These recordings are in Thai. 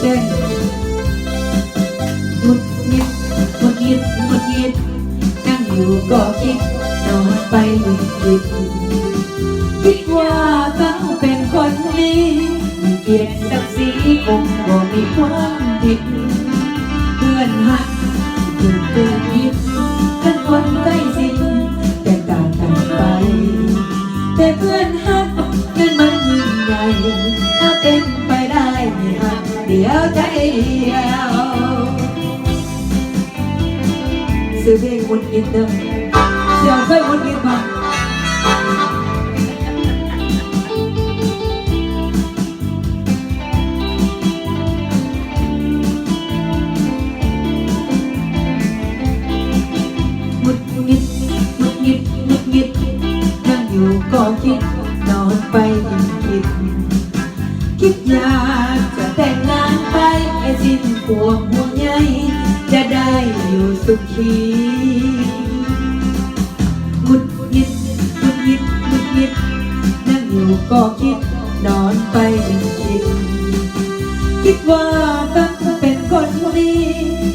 เต้นหงุดหงิดหงุดหงิดหงุดหงิดนั่งอยู่ก็คิดนอนไปคิดคิดว่าเขาเป็นคนดีเกียรติศักดิ์ศรีคงบ่มีความผิดเพื่อนหักถูกตูยิดเป็นคนใกล้ชิด ซื้อเพลงมุนอินเก็คิดนอนไปยิ่งคิดคิดว่าตั้งเป็นคนดี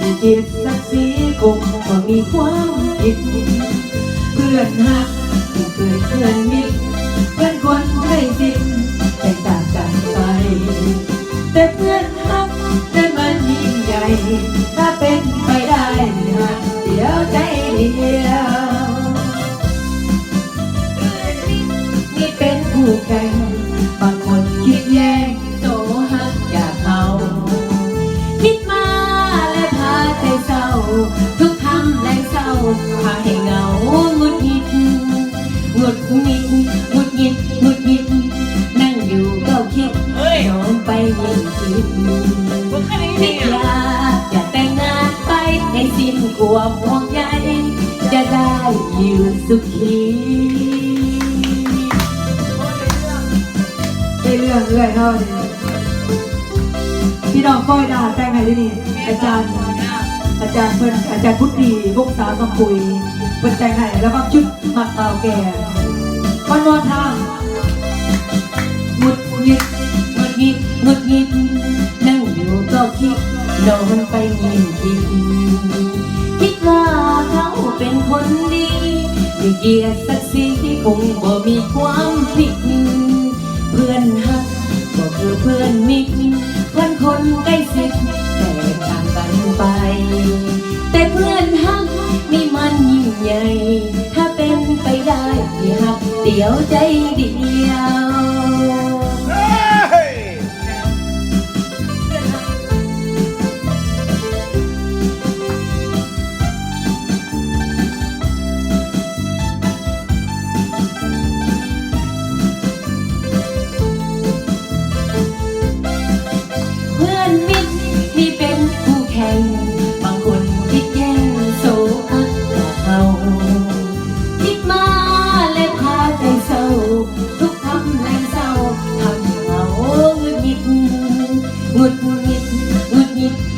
มีเกียรติศักดิ์ศรีคงว่ามีความผิดเพื่อนหักที่เคยเพื่อนมิตรเพื่อนคนให้สิ้นแตกต่างกันไป แต่เพื่อนหักนั้มันยิ่งใหญ่ คู่แข่งบางคนคิดแย่งโตหักอยากเอาคิดมาและพาใจเศร้า ทุกคำและเศร้าพาให้เหงาหงุดหงิดหงุดหงิดหงุดหงิดหงุดหงิดนั่งอยู่ก็คิดเฮ้ยนอนไปยิ่งคิดมึงแค่นี้คิเอดงออะยากจะแต่งงานไปให้สิ้นความห่วงใยจะได้อยู่สุขี เรื่องเรื่อยเท่านี้พี่น้องก้อยดาแต่งให้ที่นี่อาจารย์ อาจารย์เพิ่นอาจารย์พุทธีวงศาคำปุยเพิ่นแต่งให้แล้วก็ชุดหมักเตาแก่วันอนทางหงุดหงิดหงุดหงิดหงุดหงิดนั่งอยู่ก็คิดนอนไปยิ่งคิดคิดว่าเขาเป็นคนดีมีเกียรติศักดิ์ศรีคงบ่มีความผิดเพื่อนฮักก็คือเพื่อนมิตรเพื่อนคนใกล้ชิดแต่ต่างกันไป แต่เพื่อนฮักนี่มันยิ่งใหญ่ ถ้าเป็นไปได้ที่ฮักเดียวใจเดียว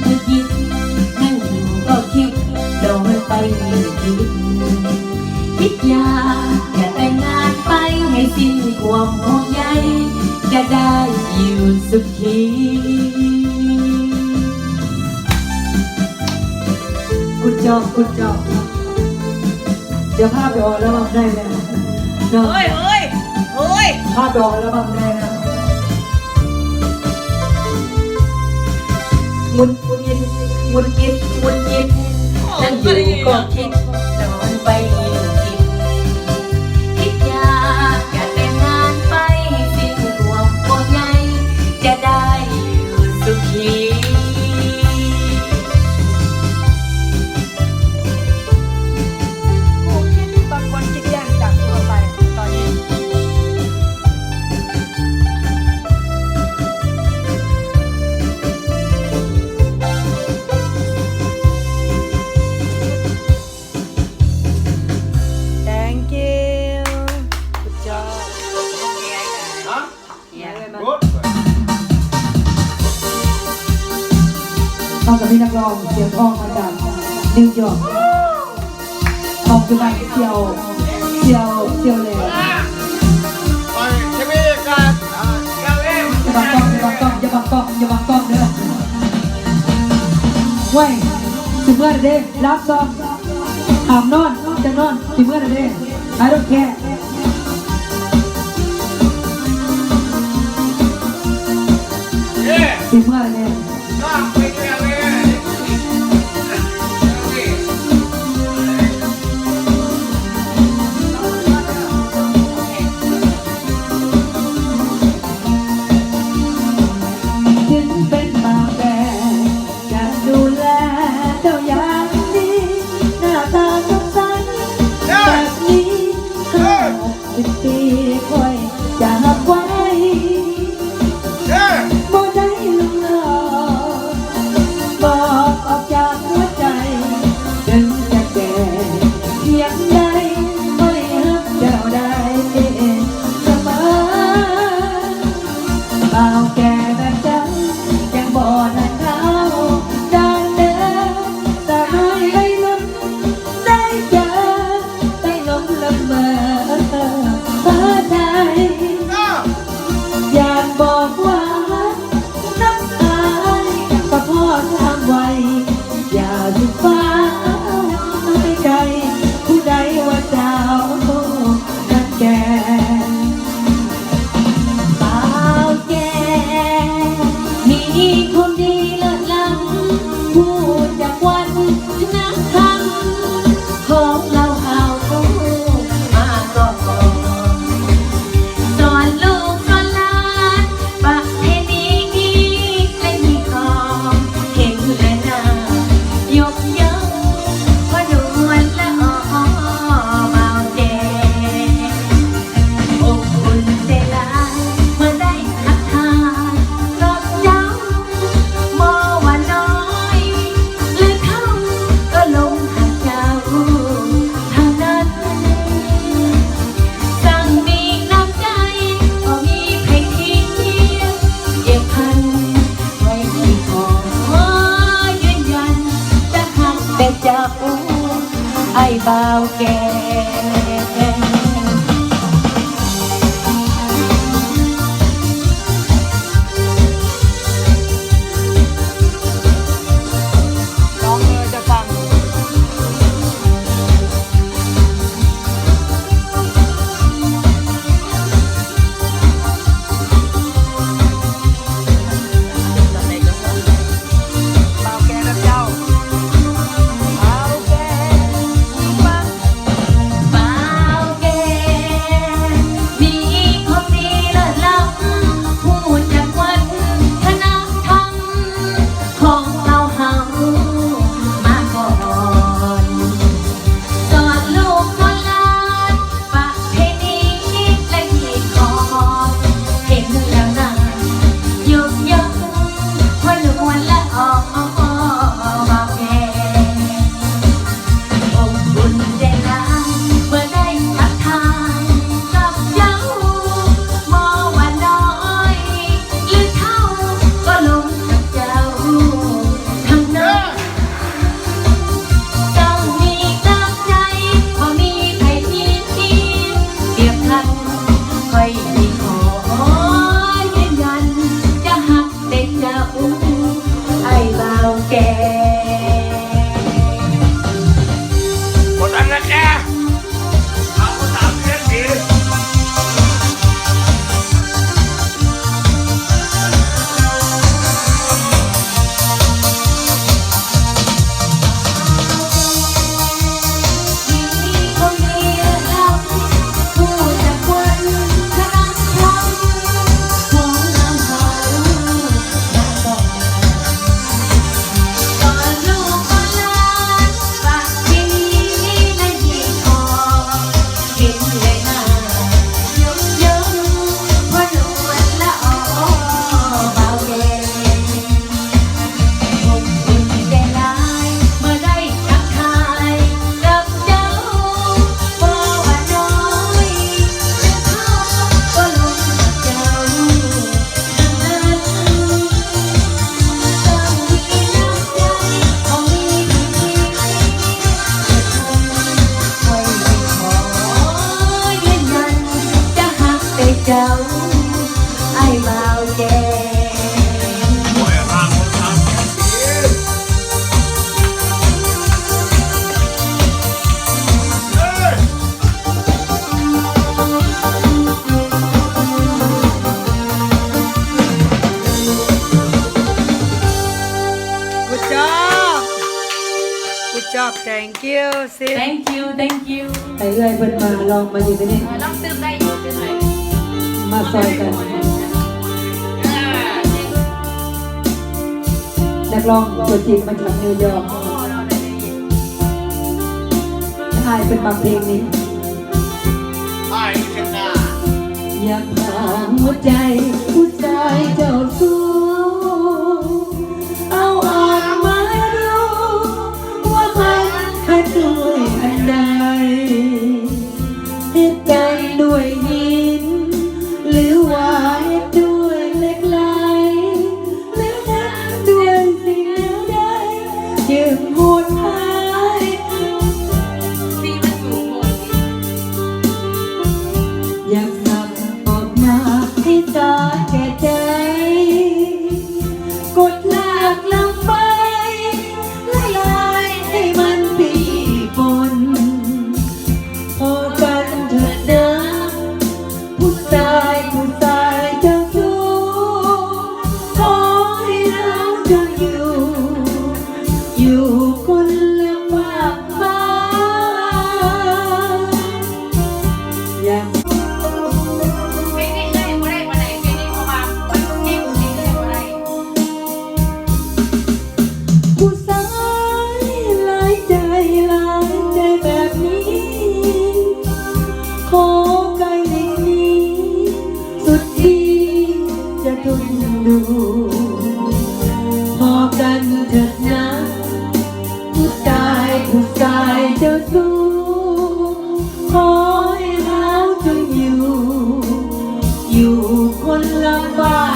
หงุดหงิดหงุดหงิดนั่งอยู่ก็คิดโดนไปยิ่งคิดคิดอยากจะแต่งงานไปให้สิ้นความห่วงใยจะได้อยู่สุขีคุณจอบคุณจอบเดี๋ยวภาพไปออกแล้วบังได้เลยนะเนาะเฮ้ยเฮ้ยเฮ้ยภาพไปออกแล้วบังได้นะ หงุดยิดมุดยิดมุดยิดนั่งอยู่ก็คิดนอนไป ต้องกับพี่นักร้องเสียงอ้องมาจากนิวยอร์กออกจุบันเที่ยวเที่ยวเที่ยวเลยอย่าบังกล้องอย่าบังกล้องอย่าบังกล้องอย่าบังกล้องเด้อเว้ยสิเมื่อเด้รับซองอาบนอนจะนอนสิเมื่อเด้ I don't care Cuma ni. Ah, wait, wait, wait. เป็นมาแบ เปล่าแก time. job thank you sis thank you thank you ไปเรื่อยเพิ่นมาลองมาอยู่ที่นี่ ลองตื่มได้อยู่ตื่น่อมาซอยกัน นักร้องตัวจริงมาจากนิวยอร์กทายเป็นบากเพลงนี้อยากถามหัวใจ ผู้ชายเจ้าสู้ Bye.